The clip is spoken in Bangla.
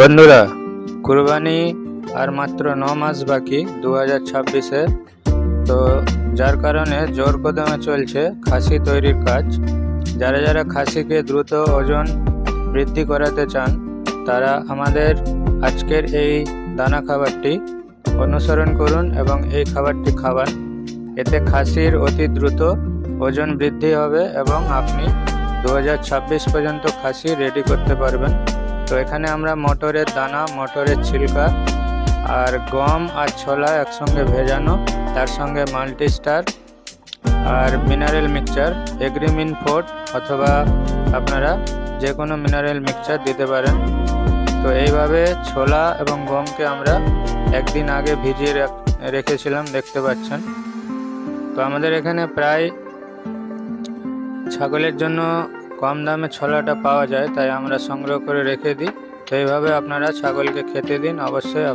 বন্ধুরা, কুরবানি আর মাত্র ন মাস বাকি দু হাজার ছাব্বিশে। তো যার কারণে জোর কদমে চলছে খাসি তৈরির কাজ। যারা যারা খাসিকে দ্রুত ওজন বৃদ্ধি করাতে চান, তারা আমাদের আজকের এই দানা খাবারটি অনুসরণ করুন এবং এই খাবারটি খাবার এতে খাসির অতি দ্রুত ওজন বৃদ্ধি হবে এবং আপনি দু হাজার ছাব্বিশ পর্যন্ত খাসি রেডি করতে পারবেন। তো এখানে আমরা মটরের দানা, মটরের ছিলকা আর গম আর ছোলা একসঙ্গে ভেজানো, তার সঙ্গে মাল্টি স্টার আর মিনারেল মিক্সচার, এগ্রিমিন ফোর্ট অথবা আপনারা যে কোনো মিনারেল মিক্সচার দিতে পারেন। তো এইভাবে ছোলা এবং গমকে আমরা একদিন আগে ভিজিয়ে রেখেছিলাম, দেখতে পাচ্ছেন। তো আমাদের এখানে প্রায় ছাগলের জন্য কম দামে ছোলাটা পাওয়া যায়, তাই আমরা সংগ্রহ করে রেখে দিই। তো এইভাবে আপনারা ছাগলকে খেতে দিন, অবশ্যই